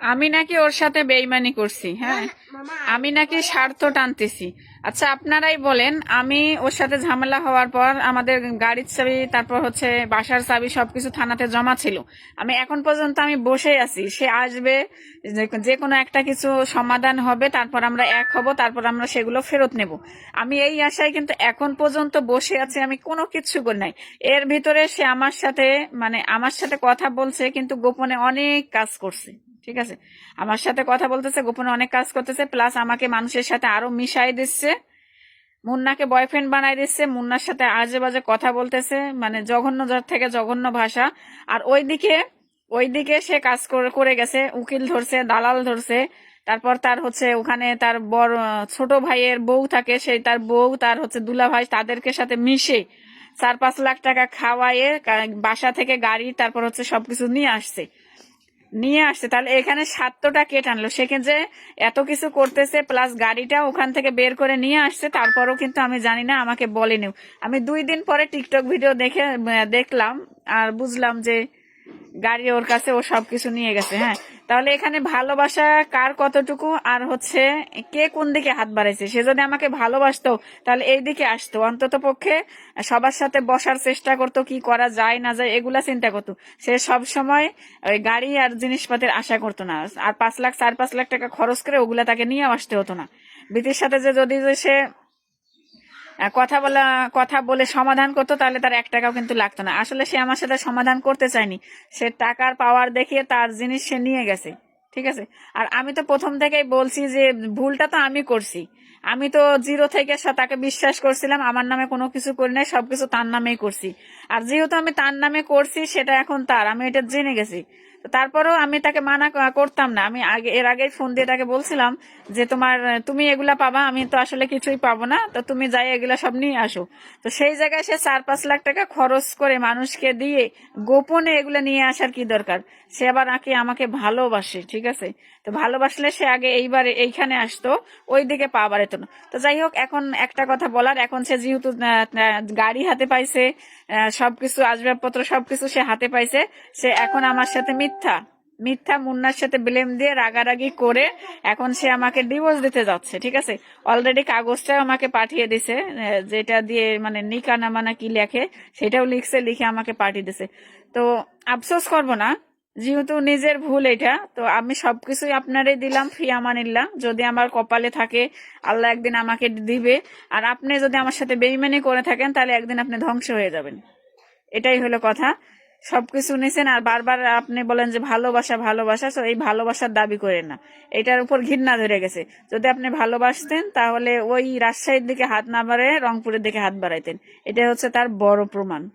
আমি নাকি ওর সাথে বেইমানি করছি হ্যাঁ? আমি নাকি স্বার্থ টানতেছি। আচ্ছা আপনারাই বলেন, আমি ওর সাথে ঝামেলা হওয়ার পর আমাদের গাড়ির চাবি, তারপর হচ্ছে বাসার চাবি, সবকিছু থানাতে জমা ছিল। আমি এখন পর্যন্ত আমি বসে আছি। সে আসবে যে- কোনো একটা কিছু সমাধান হবে, তারপর আমরা এক হব, তারপর আমরা সেগুলো ফেরত নেব। আমি এই আশায় কিন্তু এখন পর্যন্ত বসে আছি, আমি কোনো কিছু করি নাই। এর ভিতরে সে আমার সাথে মানে আমার সাথে কথা বলছে, কিন্তু গোপনে অনেক কাজ করছে। ঠিক আছে? আমার সাথে কথা বলতেছে, গোপনে অনেক কাজ করতেছে প্লাস আমাকে মানুষের সাথে আরও মিশাই দিচ্ছে। মুন্নাকে বয়ফ্রেন্ড বানাই দিচ্ছে, মুন্নার সাথে আজে বাজে কথা বলতেছে মানে জঘন্য থেকে জঘন্য ভাষা। আর ওইদিকে ওইদিকে সে কাজ করে- করে গেছে, উকিল ধরছে, দালাল ধরছে। তারপর তার হচ্ছে ওখানে তার বড়, ছোট ভাইয়ের বউ থাকে, সেই তার বউ, তার হচ্ছে দুলা ভাই তাদেরকে সাথে মিশে চার পাঁচ লাখ টাকা খাওয়াইয়ে বাসা থেকে গাড়ি, তারপর হচ্ছে সবকিছু নিয়ে আসছে। নিয়ে আসছে। তাহলে এখানে সাতটা কেট আনলো। সেখানে যে এত কিছু করতেছে প্লাস গাড়িটা ওখান থেকে বের করে নিয়ে আসছে, তারপরও কিন্তু আমি জানি না, আমাকে বলেনি। আমি দুই দিন পরে টিকটক ভিডিও দেখে দেখলাম আর বুঝলাম যে গাড়ি ওর কাছে ও সবকিছু নিয়ে গেছে হ্যাঁ। তাহলে এখানে ভালোবাসা কার কতটুকু? আর হচ্ছে, কে কোন দিকে হাত বাড়াইছে? সে যদি আমাকে ভালোবাসতো, তাহলে এই দিকে আসতো। অন্তত পক্ষে সবার সাথে বসার চেষ্টা করতো, কি করা যায়, না যায়, এগুলা চিন্তা করতো। সে সব সময় ওই গাড়ি আর জিনিসপাতির আশা করতো না। আর পাঁচ লাখ, চার পাঁচ লাখ টাকা খরচ করে ওগুলা তাকে নিয়ে আসতে হতো না। বিটির সাথে যে যদি সে কথা বলা, কথা বলে সমাধান করতো, তাহলে তার এক টাকাও কিন্তু লাগতো না। আসলে সে আমার সাথে সমাধান করতে চায়নি। সে টাকার পাওয়ার দেখিয়ে তার জিনিস সে নিয়ে গেছে, ঠিক আছে? আর আমি তো প্রথম থেকেই বলছি যে, ভুলটা তো আমি করছি। আমি তো জিরো থেকে তাকে বিশ্বাস করছিলাম, আমার নামে কোনো কিছু করি নাই, সবকিছু তার নামেই করছি। আর যেহেতু আমি তার নামে করছি, সেটা এখন তার, আমি এটা জেনে গেছি। তারপরেও আমি তাকে মানা করতাম না। আমি আগে এর আগে ফোন দিয়ে তাকে বলছিলাম যে, তোমার, তুমি এগুলা পাবা, আমি তো আসলে কিছুই পাবো না। তো তুমি যাই এগুলা সব নিয়ে আসো। তো সেই জায়গায় সে চার পাঁচ লাখ টাকা খরচ করে মানুষকে দিয়ে গোপনে এগুলো নিয়ে আসার কি দরকার? সে আবার নাকি আমাকে ভালোবাসে, ঠিক আছে? তো ভালোবাসলে সে আগে এইবার এইখানে আসতো ওই দিকে পা বাড়াতো না। তো যাই হোক, এখন একটা কথা বলার। এখন সে যেহেতু গাড়ি হাতে পাইছে সবকিছু আসবাবপত্র সবকিছু সে হাতে পাইছে, সে এখন আমার সাথে মিথ্যা। মিথ্যা মুন্নার সাথে ব্লেম দিয়ে রাগারাগি করে এখন সে আমাকে ডিভোর্স দিতে যাচ্ছে, ঠিক আছে? অলরেডি কাগজটাও আমাকে পাঠিয়ে দিছে যেটা দিয়ে মানে নিকা নামানা কি লেখে, সেটাও লিখছে, লিখে আমাকে পাঠিয়ে দিছে। তো আফসোস করব না, যেহেতু নিজের ভুল এটা, তো আমি সবকিছুই আপনারই দিলাম ফি আমানিল্লাহ যদি আমার কপালে থাকে, আল্লাহ একদিন আমাকে দিবে। আর আপনি যদি আমার সাথে বেইমানি করে থাকেন, তাহলে একদিন আপনি ধ্বংস হয়ে যাবেন। এটাই হলো কথা। সবকিছু নিছেন আর বারবার আপনি বলেন যে ভালোবাসা ভালোবাসা তো এই ভালোবাসার দাবি করে না। এটার উপর ঘৃণা ধরে গেছে। যদি আপনি ভালোবাসতেন, তাহলে ওই রাজশাহীর দিকে হাত না বাড়ে রংপুরের দিকে হাত বাড়াইতেন। এটা হচ্ছে তার বড় প্রমাণ।